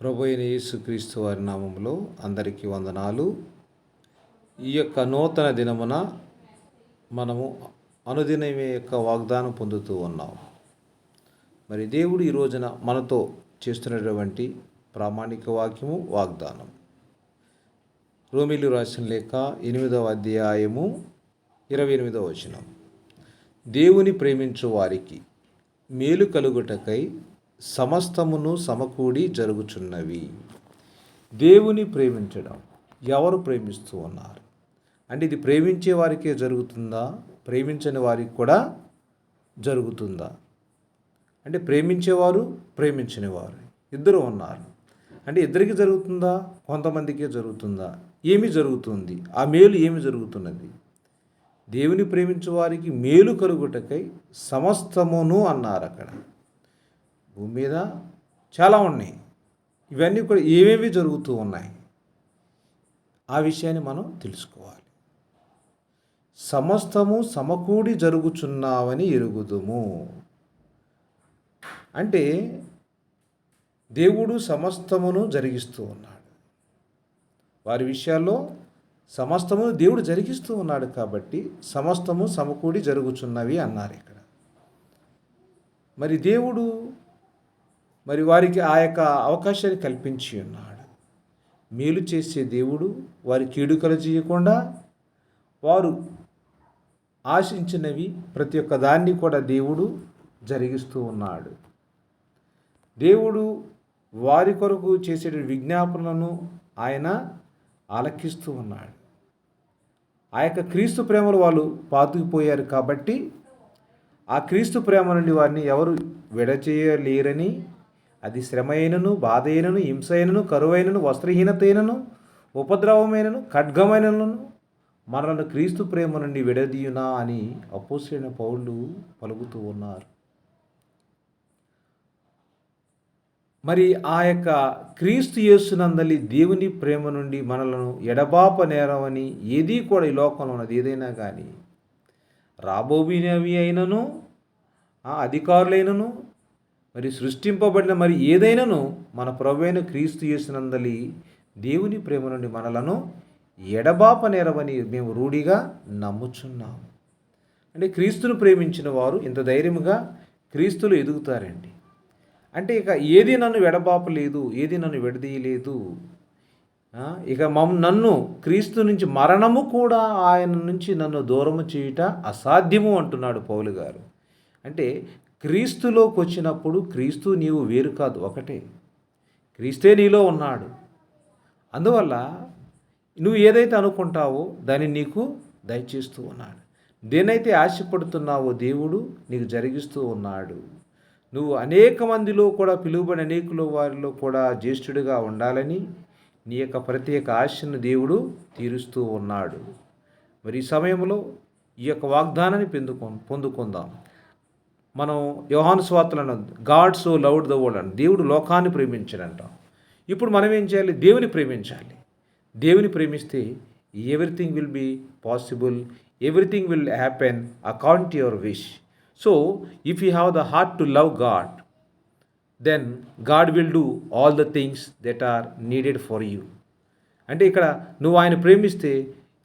ప్రభు అయిన యేసుక్రీస్తు వారి నామంలో అందరికీ వందనాలు. ఈ యొక్క నూతన దినమున మనము అనుదినమే యొక్క వాగ్దానం పొందుతూ ఉన్నాం. మరి దేవుడు ఈ రోజున మనతో చేస్తున్నటువంటి ప్రామాణిక వాక్యము వాగ్దానం. రోమిలు రాసిన లేఖ ఎనిమిదవ అధ్యాయము ఇరవై ఎనిమిదవ వచనం. దేవుని ప్రేమించు వారికి మేలు కలుగుటకై సమస్తమును సమకూడి జరుగుచున్నవి. దేవుని ప్రేమించడం ఎవరు ప్రేమిస్తూ ఉన్నారు? అంటే ఇది ప్రేమించే వారికే జరుగుతుందా? ప్రేమించని వారికి కూడా జరుగుతుందా? అంటే ప్రేమించేవారు ప్రేమించని వారు ఇద్దరు ఉన్నారు. అంటే ఇద్దరికి జరుగుతుందా? కొంతమందికే జరుగుతుందా? ఏమి జరుగుతుంది? ఆ మేలు ఏమి జరుగుతున్నది? దేవుని ప్రేమించే వారికి మేలు కలుగుటకై సమస్తమును అన్నారు అక్కడ. భూమి మీద చాలా ఉన్నాయి. ఇవన్నీ కూడా ఏమేమి జరుగుతూ ఉన్నాయి? ఆ విషయాన్ని మనం తెలుసుకోవాలి. సమస్తము సమకూడి జరుగుచున్నావని ఎరుగుదుము. అంటే దేవుడు సమస్తమును జరిగిస్తూ ఉన్నాడు. వారి విషయాల్లో సమస్తము దేవుడు జరిగిస్తూ ఉన్నాడు కాబట్టి సమస్తము సమకూడి జరుగుచున్నవి అన్నారు ఇక్కడ. మరి దేవుడు మరి వారికి ఆ యొక్క అవకాశాన్ని కల్పించి ఉన్నాడు. మేలు చేసే దేవుడు వారి కీడుకలు చేయకుండా వారు ఆశించినవి ప్రతి ఒక్క దాన్ని కూడా దేవుడు జరిగిస్తూ ఉన్నాడు. దేవుడు వారి కొరకు చేసే విజ్ఞాపనలను ఆయన ఆలకిస్తూ ఉన్నాడు. ఆ యొక్క క్రీస్తు ప్రేమలు వాళ్ళు పాతుకుపోయారు కాబట్టి ఆ క్రీస్తు ప్రేమ నుండి వారిని ఎవరు విడచేయలేరని అది శ్రమ అయినను హింసైనను కరువైనను వస్త్రహీనతైనను ఉపద్రవమైనను ఖడ్గమైనను మనలను క్రీస్తు ప్రేమ నుండి విడదీయునా అని అపోసైన పౌళ్ళు పలుకుతూ ఉన్నారు. మరి ఆ యొక్క క్రీస్తు యేసునందలి దేవుని ప్రేమ నుండి మనలను ఎడబాప నేరమని ఏది కూడా ఈ లోకంలో ఉన్నది ఏదైనా కానీ రాబోబినవి అయినను అధికారులైనను మరి సృష్టింపబడిన మరి ఏదైనాను మన ప్రభువైన క్రీస్తు చేసినందలి దేవుని ప్రేమ నుండి మనలను ఎడబాప నేరవని మేము రూఢిగా నమ్ముచున్నాము. అంటే క్రీస్తును ప్రేమించిన వారు ఇంత ధైర్యంగా క్రీస్తులు ఎదుగుతారండి. అంటే ఇక ఏది నన్ను వెడబాపలేదు ఏది నన్ను విడదీయలేదు ఇక మమ్ నన్ను క్రీస్తు నుంచి మరణము కూడా ఆయన నుంచి నన్ను దూరము చేయుట అసాధ్యము అంటున్నాడు పౌలు గారు. అంటే క్రీస్తులోకి వచ్చినప్పుడు క్రీస్తు నీవు వేరు కాదు ఒకటే. క్రీస్తే నీలో ఉన్నాడు. అందువల్ల నువ్వు ఏదైతే అనుకుంటావో దాన్ని నీకు దయచేస్తూ ఉన్నాడు. దేనైతే ఆశపడుతున్నావో దేవుడు నీకు జరిగిస్తూ ఉన్నాడు. నువ్వు అనేక మందిలో కూడా పిలువబడి అనేకుల వారిలో కూడా జ్యేష్ఠుడిగా ఉండాలని నీ యొక్క ప్రత్యేక ఆశను దేవుడు తీరుస్తూ ఉన్నాడు. మరి ఈ సమయంలో ఈ యొక్క వాగ్దానాన్ని పొందుకు పొందుకుందాం. మనం Yohanu స్వార్తలను God so loved the world అని దేవుడు లోకాన్ని ప్రేమించాడంట. ఇప్పుడు మనం ఏం చేయాలి? దేవుని ప్రేమించాలి. దేవుని ప్రేమిస్తే everything will be possible everything will happen according to your wish so if you have the heart to love God then God will do all the things that are needed for you అంటే ఇక్కడ నువ్వు ఆయన ప్రేమిస్తే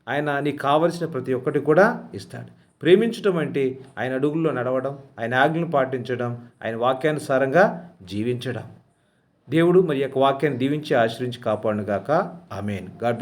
ఆయన నీకు కావలసిన ప్రతి ఒక్కటి కూడా ఇస్తాడు. ప్రేమించడం అంటే ఆయన అడుగుల్లో నడవడం ఆయన ఆజ్ఞను పాటించడం ఆయన వాక్యానుసారంగా జీవించడం. దేవుడు మరి యొక్క వాక్యాన్ని దీవించి ఆశ్రయించి కాపాడుగాక ఆమెన్. గాడ్